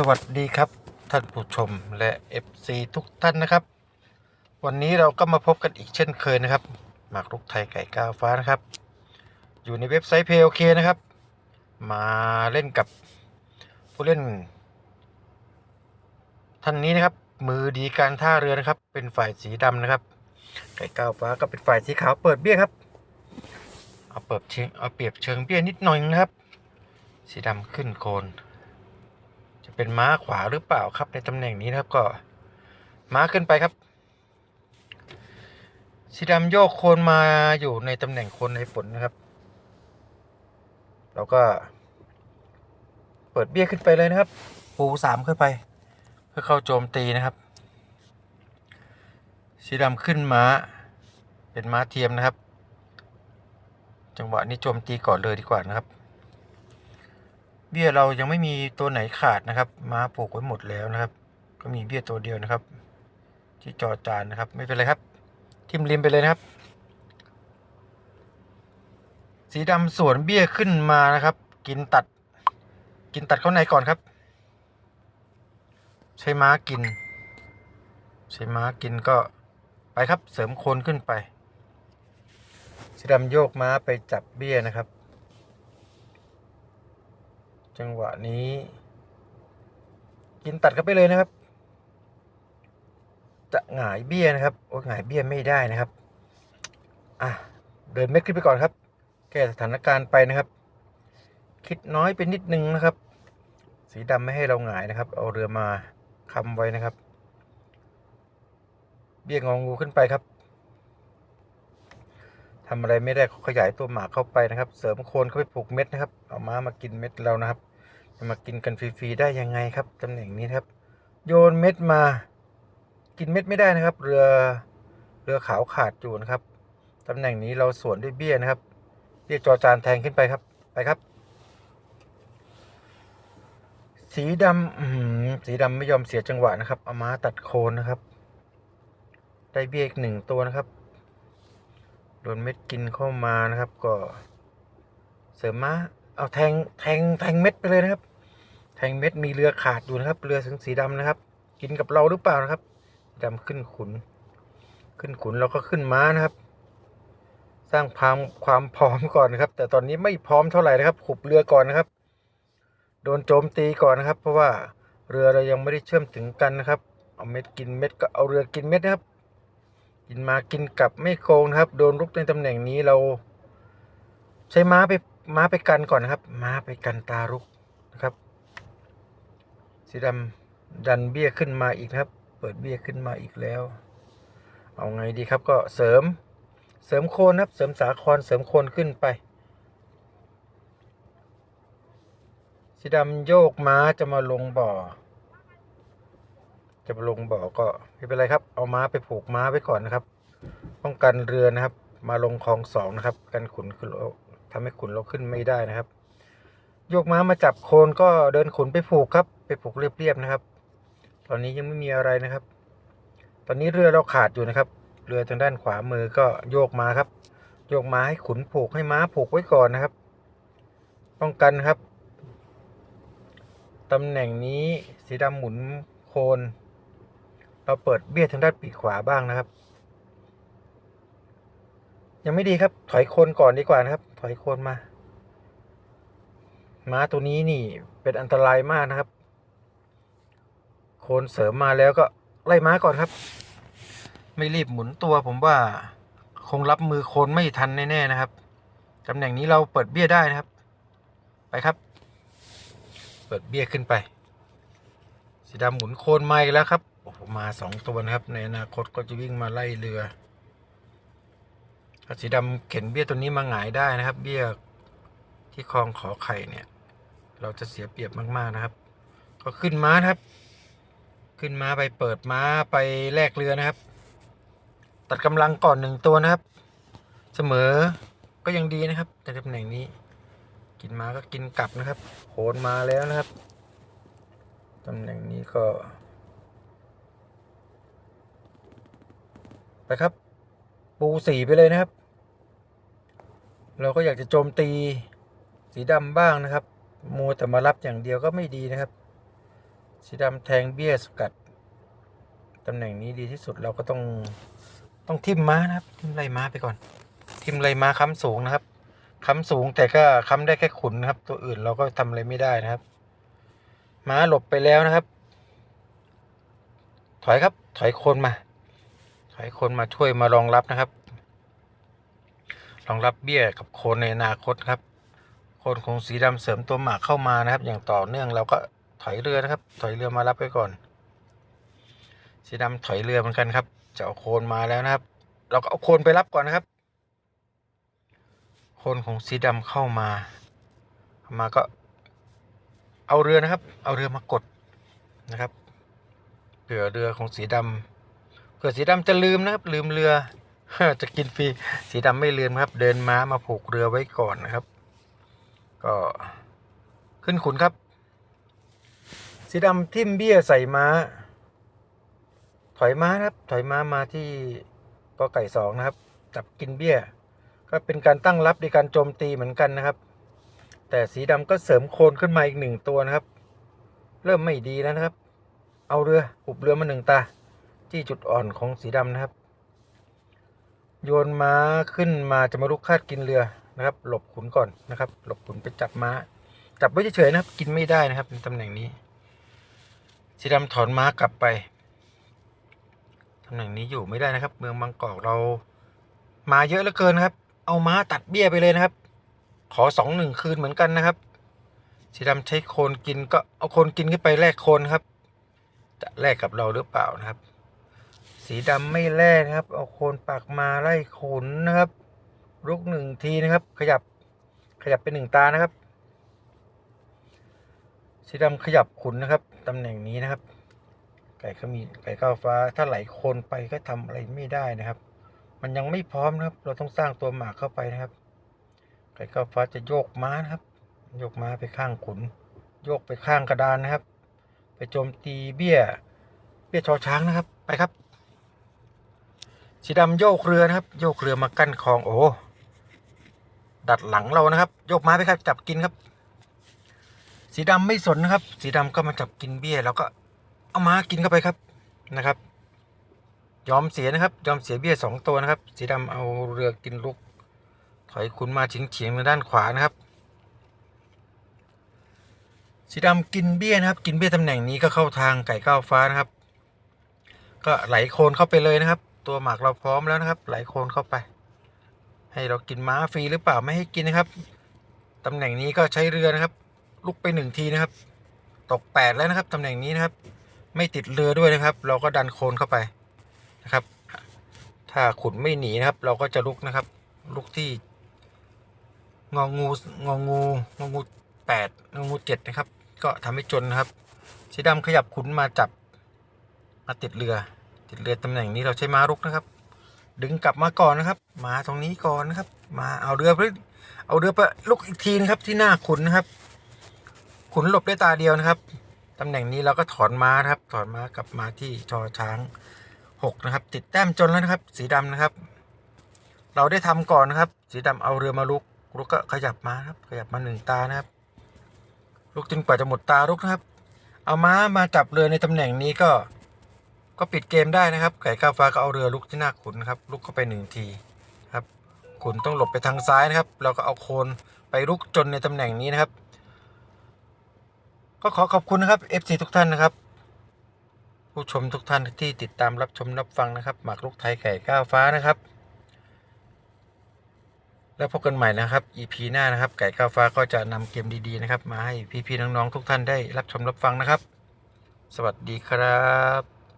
สวัสดีครับท่านผู้ชมและ FC ทุกท่านนะครับ วันนี้เราก็มาพบกันอีกเช่นเคยนะครับ หมากรุกไทยไก่ก้าวฟ้านะครับ อยู่ในเว็บไซต์ PLK นะครับ มาเล่นกับผู้เล่น ท่านนี้นะครับ มือดีการท่าเรือนะครับ เป็นฝ่ายสีดำนะครับ ไก่ก้าวฟ้าก็เป็นฝ่ายสีขาวเปิดเบี้ยครับ เอาเปิดเชิงเอาเปรียบเชิงเบี้ยนิดหน่อยนะครับ สีดำขึ้นโคน เป็นม้าขวาหรือเปล่าครับ ในตำแหน่งนี้นะครับก็ม้าขึ้นไปครับสีดำโยกโคนมาอยู่ในตำแหน่งโคนในฝนนะครับ เราก็เปิดเบี้ยขึ้นไปเลยนะครับ ปูสามขึ้นไป เพื่อเข้าโจมตีนะครับสีดำขึ้นม้า เป็นม้าเทียมนะครับ จังหวะนี้โจมตีก่อนเลยดีกว่านะครับ เบี้ยเรายังไม่มีตัวไหนขาดนะครับ ม้าผูกไว้หมดแล้วนะครับ ก็มีเบี้ยตัวเดียวนะครับ ที่จอจานนะครับ ไม่เป็นไรครับ ทิมริมไปเลยนะครับ สีดำสวนเบี้ยขึ้นมานะครับ กินตัด กินตัดเข้าในก่อนครับ ใช้ม้ากิน ใช้ม้ากินก็ไปครับ เสริมโคนขึ้นไป สีดำโยกม้าไปจับเบี้ยนะครับ จังหวะนี้ กินตัดกันไปเลยนะครับ จะหงายเบี้ยนะครับโอ้หงายเบี้ยไม่ได้นะครับ อะ เดินเม็ดขึ้นไปก่อนครับ แก้สถานการณ์ไปนะครับ คิดน้อยไปนิดนึงนะครับ สีดำไม่ให้เราหงายนะครับ เอาเรือมาค้ำไว้นะครับ เบี้ยงองูขึ้นไปครับทำอะไรไม่ได้ขยายตัวหมากเข้าไปนะครับ เสริมโคนเข้าไปผูกเม็ดนะครับ เอาม้ามากินเม็ดเรานะครับ มากินกันฟรีๆได้ยังไงครับตำแหน่งนี้ครับ โยนเม็ดมา กินเม็ดไม่ได้นะครับ เรือเรือขาวขาดอยู่นะครับตำแหน่งนี้เราสวนด้วยเบี้ยนะครับเบี้ยจอจานแทงขึ้นไปครับ ไปครับ สีดำสีดำไม่ยอมเสียจังหวะนะครับเอาม้าตัดโคนนะครับ ได้เบี้ยอีกหนึ่งตัวนะครับโดนเม็ดกินเข้ามานะครับ ก็ เสริมมาเอาแทงแทงแทงเม็ดไปเลยนะครับ แทงเม็ดมีเรือขาดอยู่นะครับ เรือถึงสีดำนะครับ กินกับเราหรือเปล่านะครับดำขึ้นขุน ขึ้นขุนเราก็ขึ้นม้านะครับ สร้างความความพร้อมก่อนนะครับ แต่ตอนนี้ไม่พร้อมเท่าไหร่นะครับ ขุบเรือก่อนนะครับ โดนโจมตีก่อนนะครับ เพราะว่าเรือเรายังไม่ได้เชื่อมถึงกันนะครับ เอาเม็ดกินเม็ดก็เอาเรือกินเม็ดนะครับ กินมากินกลับไม่โกงนะครับ โดนรุกในตำแหน่งนี้เรา ใช้ม้าไปม้าไปกันก่อนนะครับ ม้าไปกันตารุกนะครับ สีดำดันเบี้ยขึ้นมาอีกครับ เปิดเบี้ยขึ้นมาอีกแล้ว เอาไงดีครับก็เสริมเสริมโคนครับ เสริมสาครเสริมโคนขึ้นไปสีดำโยกม้าจะมาลงบ่อ จะมาลงบ่อก็ไม่เป็นไรครับ เอาม้าไปผูกม้าไว้ก่อนนะครับ ป้องกันเรือนะครับ มาลงคลองสองนะครับ กันขุนขึ้นเราทำให้ขุนเราขึ้นไม่ได้นะครับ ยกม้ามาจับโคนก็เดินขนไปผูกครับ ไปผูกเรียบๆนะครับ ตอนนี้ยังไม่มีอะไรนะครับ ตอนนี้เรือเราขาดอยู่นะครับ เรือทางด้านขวามือก็โยกมาครับ โยกมาให้ขุนผูกให้ม้าผูกไว้ก่อนนะครับ ป้องกันครับตำแหน่งนี้สีดำหมุนโคน เราเปิดเบี้ยทางด้านปีกขวาบ้างนะครับ ยังไม่ดีครับถอยโคนก่อนดีกว่านะครับ ถอยโคนมา ม้าตัวนี้นี่เป็นอันตรายมากนะครับ โคนเสริมมาแล้วก็ไล่ม้าก่อนครับ ไม่รีบหมุนตัวผมว่าคงรับมือโคนไม่ทันแน่ๆนะครับตำแหน่งนี้เราเปิดเบี้ยได้นะครับ ไปครับ เปิดเบี้ยขึ้นไปสีดำหมุนโคนมาอีกแล้วครับโอ้โหมาสองตัวนะครับ ในอนาคตก็จะวิ่งมาไล่เรือสีดำเข็นเบี้ยตัวนี้มาหงายได้นะครับ เบี้ยที่คลองขอไข่เนี่ย เราจะเสียเปรียบมากๆนะครับ ก็ขึ้นม้านะครับ ขึ้นม้าไปเปิดม้าไปแลกเรือนะครับ ตัดกำลังก่อนหนึ่งตัวนะครับ เสมอก็ยังดีนะครับในตำแหน่งนี้ กินมาก็กินกลับนะครับโหนมาแล้วนะครับตำแหน่งนี้ก็ไปครับ ปูสีไปเลยนะครับ เราก็อยากจะโจมตีสีดำบ้างนะครับ มัวแต่มารับอย่างเดียวก็ไม่ดีนะครับ สีดำแทงเบี้ยสกัดตำแหน่งนี้ดีที่สุดเราก็ต้องต้องทิมม้านะครับ ทิมไรม้าไปก่อน ทิมไรม้าค้ำสูงนะครับค้ำสูงแต่ก็ค้ำได้แค่ขุนนะครับ ตัวอื่นเราก็ทำอะไรไม่ได้นะครับ ม้าหลบไปแล้วนะครับ ถอยครับ ถอยโคนมา ถอยโคนมาช่วยมารองรับนะครับ รองรับเบี้ยกับโคนในอนาคตครับ คนของสีดำเสริมตัวหมากเข้ามานะครับ อย่างต่อเนื่องเราก็ถอยเรือนะครับ ถอยเรือมารับไว้ก่อน สีดำถอยเรือเหมือนกันครับ จะเอาโคนมาแล้วนะครับ เราก็เอาโคนไปรับก่อนนะครับ โคนของสีดำเข้ามาเข้ามาก็ เอาเรือนะครับ เอาเรือมากดนะครับเผื่อเรือของสีดำเผื่อสีดำจะลืมนะครับ ลืมเรือจะกินฟรีสีดำไม่ลืมครับ เดินม้ามาผูกเรือไว้ก่อนนะครับ ก็ขึ้นขุนครับ สีดำทิ่มเบี้ยใส่ม้า ถอยม้าครับ ถอยม้ามาที่กอไก่สองนะครับ จับกินเบี้ย ก็เป็นการตั้งรับในการโจมตีเหมือนกันนะครับ แต่สีดำก็เสริมโคนขึ้นมาอีกหนึ่งตัวนะครับ เริ่มไม่ดีแล้วนะครับ เอาเรืออุบเรือมาหนึ่งตาที่จุดอ่อนของสีดำนะครับ โยนม้าขึ้นมาจะมาลุกคาดกินเรือ นะครับ หลบขุนก่อนนะครับ หลบขุนไปจับม้า จับไว้เฉยๆนะครับ กินไม่ได้นะครับในตำแหน่งนี้สีดำถอนม้ากลับไปตำแหน่งนี้อยู่ไม่ได้นะครับ เมืองบางกอกเรามาเยอะเหลือเกินนะครับ เอาม้าตัดเบี้ยไปเลยนะครับ ขอสองหนึ่งคืนเหมือนกันนะครับสีดำใช้โคนกินก็เอาโคนกินขึ้นไปแลกโคนครับ จะแลกกับเราหรือเปล่านะครับ สีดำไม่แลกนะครับ เอาโคนปากมาไล่ขุนนะครับ ลุกหนึ่งทีนะครับ ขยับขยับเป็นหนึ่งตานะครับ สีดำขยับขุนนะครับตำแหน่งนี้นะครับ ไก่ก็มีไก่ก้าวฟ้า ถ้าไหลโคนไปก็ทำอะไรไม่ได้นะครับ มันยังไม่พร้อมนะครับ เราต้องสร้างตัวหมากเข้าไปนะครับ ไก่ก้าวฟ้าจะโยกม้านะครับ โยกม้าไปข้างขุน โยกไปข้างกระดานนะครับ ไปโจมตีเบี้ย เบี้ยชอช้างนะครับ ไปครับ สีดำโยกเรือนะครับ โยกเรือมากั้นคลองโอ้ ดัดหลังเรานะครับโยกม้าไปครับจับกินครับ สีดำไม่สนนะครับ สีดำก็มาจับกินเบี้ยแล้วก็เอาม้ากินเข้าไปครับนะครับ ยอมเสียนะครับ ยอมเสียเบี้ยสองตัวนะครับ สีดำเอาเรือกินลุก ถอยขุนมาเฉียงๆทางด้านขวานะครับ สีดำกินเบี้ยนะครับ กินเบี้ยตำแหน่งนี้ก็เข้าทางไก่ก้าวฟ้านะครับ ก็ไหลโคนเข้าไปเลยนะครับ ตัวหมากเราพร้อมแล้วนะครับ ไหลโคนเข้าไป ให้เรากินม้าฟรีหรือเปล่าไม่ให้กินนะครับตำแหน่งนี้ก็ใช้เรือนะครับ ลุกไปหนึ่งทีนะครับ ตกแปดแล้วนะครับตำแหน่งนี้นะครับ ไม่ติดเรือด้วยนะครับ เราก็ดันโคนเข้าไปนะครับ ถ้าขุนไม่หนีนะครับ เราก็จะลุกนะครับ ลุกที่งองูงองูงองูแปดงองูเจ็ดนะครับ ก็ทำให้จนนะครับสีดำขยับขุนมาจับมาติดเรือ ติดเรือตำแหน่งนี้เราใช้ม้ารุกนะครับ ดึงกลับมาก่อนนะครับ มาตรงนี้ก่อนนะครับ มาเอาเรือไปเอาเรือไปลุกอีกทีนะครับที่หน้าขุนนะครับ ขุนหลบได้ตาเดียวนะครับตำแหน่งนี้เราก็ถอนม้าครับ ถอนม้ากลับมาที่ชอช้างหกนะครับ ติดแต้มจนแล้วนะครับ สีดำนะครับ เราได้ทำก่อนนะครับ สีดำเอาเรือมาลุกลุกก็ขยับมาครับ ขยับมาหนึ่งตานะครับ ลุกจนกว่าจะหมดตาลุกนะครับ เอาม้ามาจับเรือในตำแหน่งนี้ก็ ก็ปิดเกมได้นะครับ ไก่ก้าวฟ้าก็เอาเรือลุกที่หน้าขุนครับลุกเข้าไปหนึ่งทีครับขุนต้องหลบไปทางซ้ายนะครับเราก็เอาโคนไปลุกจนในตำแหน่งนี้นะครับ ก็ขอขอบคุณนะครับ FC ทุกท่านนะครับ ผู้ชมทุกท่านที่ติดตามรับชมรับฟังนะครับ หมากลุกไทยไก่ก้าวฟ้านะครับ แล้วพบกันใหม่นะครับ EP หน้านะครับ ไก่ก้าวฟ้าก็จะนำเกมดีๆนะครับ มาให้พี่ๆน้องๆทุกท่านได้รับชมรับฟังนะครับ สวัสดีครับ